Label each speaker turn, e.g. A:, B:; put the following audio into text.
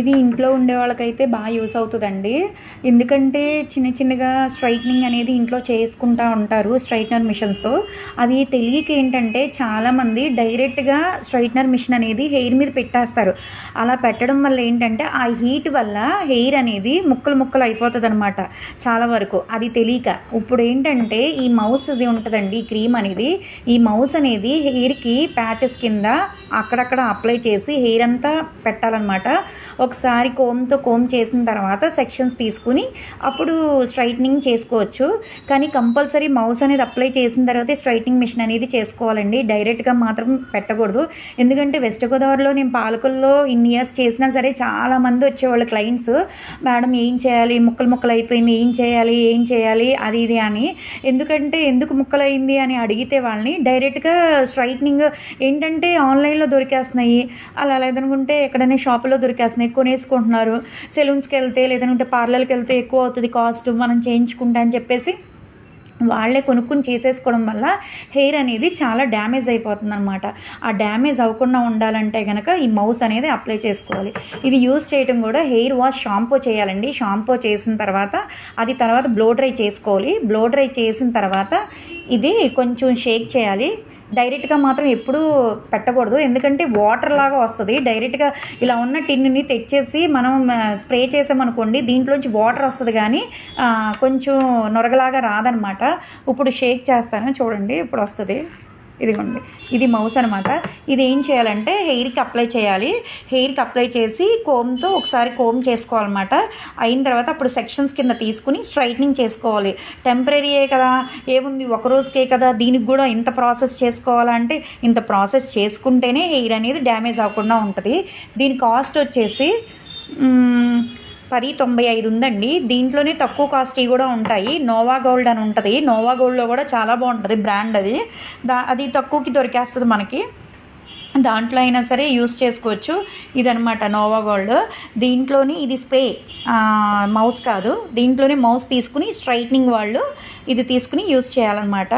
A: ఇది ఇంట్లో ఉండే వాళ్ళకైతే బాగా యూస్ అవుతుందండి. ఎందుకంటే చిన్న చిన్నగా స్ట్రైట్నింగ్ అనేది ఇంట్లో చేసుకుంటా ఉంటారు స్ట్రైట్నర్ మిషన్స్తో అది తెలియక ఏంటంటే చాలామంది డైరెక్ట్గా స్ట్రైట్నర్ మిషన్ అనేది హెయిర్ మీద పెట్టేస్తారు. అలా పెట్టడం వల్ల ఏంటంటే ఆ హీట్ వల్ల హెయిర్ అనేది ముక్కలు ముక్కలు అయిపోతుంది అనమాట చాలా వరకు. అది తెలియక. ఇప్పుడు ఏంటంటే ఈ మౌస్ ఇది ఉంటుందండి ఈ క్రీమ్ అనేది. ఈ మౌస్ అనేది హెయిర్కి ప్యాచెస్ కింద అక్కడక్కడ అప్లై చేసి హెయిర్ అంతా పెట్టాలన్నమాట. ఒకసారి కోమ్తో కోమ్ చేసిన తర్వాత సెక్షన్స్ తీసుకుని అప్పుడు స్ట్రైట్నింగ్ చేసుకోవచ్చు. కానీ కంపల్సరీ మౌస్ అనేది అప్లై చేసిన తర్వాతే స్ట్రైట్నింగ్ మిషన్ అనేది చేసుకోవాలండి. డైరెక్ట్గా మాత్రం పెట్టకూడదు. ఎందుకంటే వెస్ట్ గోదావరిలో నేను పాలకుల్లో ఇన్ని ఇయర్స్ చేసినా సరే చాలామంది వచ్చేవాళ్ళు క్లయింట్స్ మేడం ఏం చేయాలి? ముక్కలు ముక్కలు అయిపోయింది ఏం చేయాలి? ఏం చేయాలి? అది ఇది అని. ఎందుకంటే ఎందుకు ముక్కలైంది అని అడిగితే వాళ్ళని డైరెక్ట్గా స్ట్రైట్నింగ్ ఏంటంటే ఆన్లైన్లో దొరికేస్తున్నాయి. అలా లేదనుకుంటే ఎక్కడైనా షాపులో దొరికేస్తున్నాయి. కొనేసుకుంటున్నారు. సెలూన్స్కి వెళ్తే లేదంటే పార్లర్కి వెళ్తే ఎక్కువ అవుతుంది కాస్ట్ మనం చేయించుకుంటా అని చెప్పేసి వాళ్ళే కొనుక్కుని చేసేసుకోవడం వల్ల హెయిర్ అనేది చాలా డ్యామేజ్ అయిపోతుంది అనమాట ఆ డ్యామేజ్ అవ్వకుండా ఉండాలంటే కనుక ఈ మౌస్ అనేది అప్లై చేసుకోవాలి. ఇది యూస్ చేయడం కూడా హెయిర్ వాష్ షాంపూ చేయాలండి. షాంపూ చేసిన తర్వాత అది తర్వాత బ్లో డ్రై చేసుకోవాలి. బ్లో డ్రై చేసిన తర్వాత ఇది కొంచెం షేక్ చేయాలి. డైరెక్ట్గా మాత్రం ఎప్పుడూ పెట్టకూడదు. ఎందుకంటే వాటర్ లాగా వస్తుంది. డైరెక్ట్గా ఇలా ఉన్న టిన్నుని తెచ్చేసి మనం స్ప్రే చేసామనుకోండి దీంట్లోంచి వాటర్ వస్తుంది కానీ కొంచెం నొరగలాగా రాదనమాట. ఇప్పుడు షేక్ చేస్తాను. చూడండి ఇప్పుడు వస్తుంది. ఇదిగోండి. ఇది మౌస్ అనమాట ఇది ఏం చేయాలంటే హెయిర్కి అప్లై చేయాలి. హెయిర్కి అప్లై చేసి కోమ్తో ఒకసారి కోమ్ చేసుకోవాలన్నమాట. అయిన తర్వాత అప్పుడు సెక్షన్స్ కింద తీసుకుని స్ట్రైట్నింగ్ చేసుకోవాలి. టెంపరీయే కదా. ఏముంది ఒక రోజుకే కదా. దీనికి కూడా ఇంత ప్రాసెస్ చేసుకోవాలంటే ఇంత ప్రాసెస్ చేసుకుంటేనే హెయిర్ అనేది డ్యామేజ్ అవ్వకుండా ఉంటుంది. దీని కాస్ట్ వచ్చేసి పది తొంభై ఐదు ఉందండి. దీంట్లోనే తక్కువ కాస్ట్ కూడా ఉంటాయి. నోవా గోల్డ్ అని ఉంటుంది. నోవా గోల్డ్లో కూడా చాలా బాగుంటుంది బ్రాండ్ అది. దా అది తక్కువకి దొరికేస్తుంది మనకి. దాంట్లో అయినా సరే యూస్ చేసుకోవచ్చు. ఇదనమాట నోవా గోల్డ్. దీంట్లోని ఇది స్ప్రే మౌస్ కాదు. దీంట్లోనే మౌస్ తీసుకుని స్ట్రైట్నింగ్ వాళ్ళు ఇది తీసుకుని యూస్ చేయాలన్నమాట.